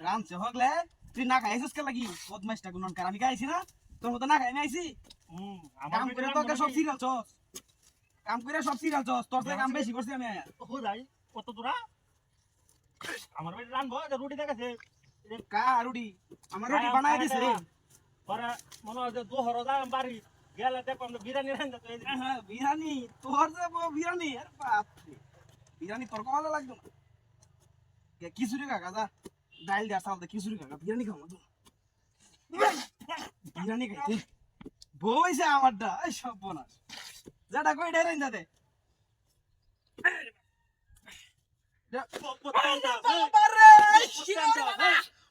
রামছে হগলে। তুই না খাইছিস কে? লাগি বদমাইশটা গুনন কার? আমি খাইছি না? তোর মতো না খাই আমি আইছি? কাম করে তোকে সব সিরিয়াল চস। কাম করে সব সিরিয়াল চস। তোর থেকে কাম বেশি করছি আমি। আয়া। যাই কত দূরা আমার বেটি রানবো যে রুটি দেখাছে কা রুটি? আমার রুটি বানাই দিছে। রে পরে মনে হয় যে দোহর যায় বাড়ি গেলে দেখো আমরা বিরিয়ানি রান্না তো এই যে- হ্যাঁ, বিরিয়ানি। তোর যে বিরিয়ানি আরে বাপ। রে। বিরিয়ানি তোর কমালে লাগতো না খিচুড়ি কাকা যা ডাইল দেয়া চাল দে খিচুড়ি কাকা বিরিয়ানি না তো বিরিয়ানি খাইতে বউ হইছে আমারটা এই সব বোনাস যেটা কই ডাইরেন যাতে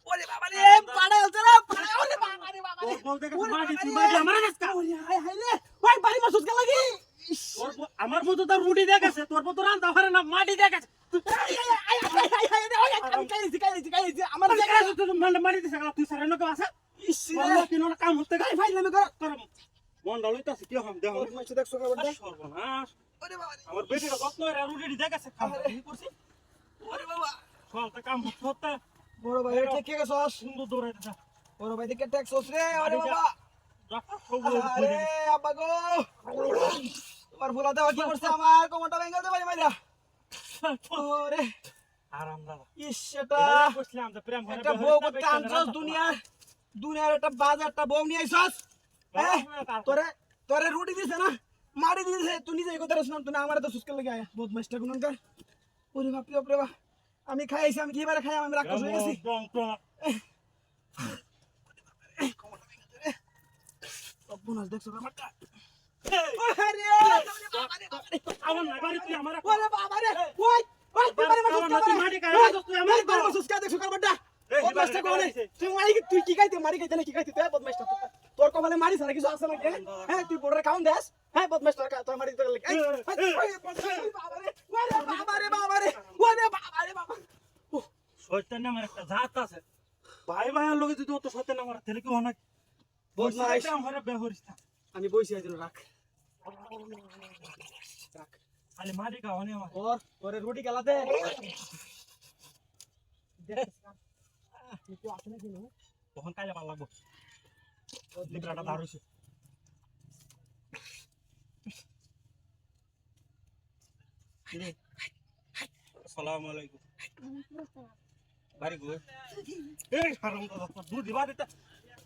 ওরে বাবা রে পাড়ে হচ্ছে না পাড়ে ওরে বাবা রে বাবা রে তোর বউ দেখে ওরে মাটি বাবা তুই রে। মাটি আমার কাছে ওরে হাই হাই রে ওই বাড়ি মাসুদ কে লাগি ইস, তোর বউ- আমার মতো তো রুটি দেখাছে তোর মতো রান্না পারে না মাটি দেখাছে আই, আই, আই, আই, আই, আই, আই, ওই, আমি খাইছি, খাইছি, খাইছি, আমার আমার জায়গা- দেখাছে তুই মানে মাটি দিছে তুই সারে নকে আছে ইস রে, বলল কি না কাম হতে গাই ফাইলামি কর। তোর মন ডালইতাছে কি হম দেহ ওর মাইছে দেখছ খবর দে? সর্বনাশ ওরে বাবা আমার বেটির যত্ন এর রুটি দেখাছে খাম কি করছি ওরে বাবা। সলতে কাম হতে বড় ভাই, এটা কে গেছস? সুন্দর দৌড়ে দিতা বড় ভাই দেখে ট্যাক্সস রে, ওরে বাবা। আরে, আব্বা গো। তোমার ফুলা দেওয়া কি করছে আমার? কোমরটা ভেঙে দিতে মাইরা। ওরে, আরাম দাদা। ইস, এটা এটা কইছিলাম প্রেম একটা বউ করতে আনছস দুনিয়ার। দুনিয়ার একটা বাজে একটা বউ নিয়ে আইছস। হ্যাঁ? তোরে তোরে রুটি দিছে না? মারি দিছে। তুই নিজে কথা শুনাম তুই আমার তো সুস্কাল লাগে আয়া বহুত মাস্টার গুনন কর। ওরে বাপ রে বাপ। আমি খাইছি আমি কি এবারে খাই আমি রাক্ষস হয়ে গেছি। সর্বনাশ দেখছ আরে আমার না তুই কে খাইতে মারি খাইতে না কি খাইতে তুই তোর কপালে মারি সারা কিছু আছে নাকি হ্যাঁ তুই বড়রে খাউন দেস হ্যাঁ বদমাশ তোর তোর মারি তোর লাগে বাবা রে বাবা রে ওরে বাবা রে বাবা শয়তান নামের একটা জাত আছে ভাই ভাইয়ের লগে যদি অত শয়তান আমার তাহলে কি অনেক বদমাইশ। আমার বেহরিস না আমি বইছি আইছিল রাখ। রাখ। খালি মাটি খাওয়ানি আমার ওর তোরে রুটি খেলাতে। তখন কাইলে ভালো লাগবো। লিবরাটা ধার আসসালামু আলাইকুম। বাড়ি গো এই হারাম দাদা দুধ দিবা দিতে।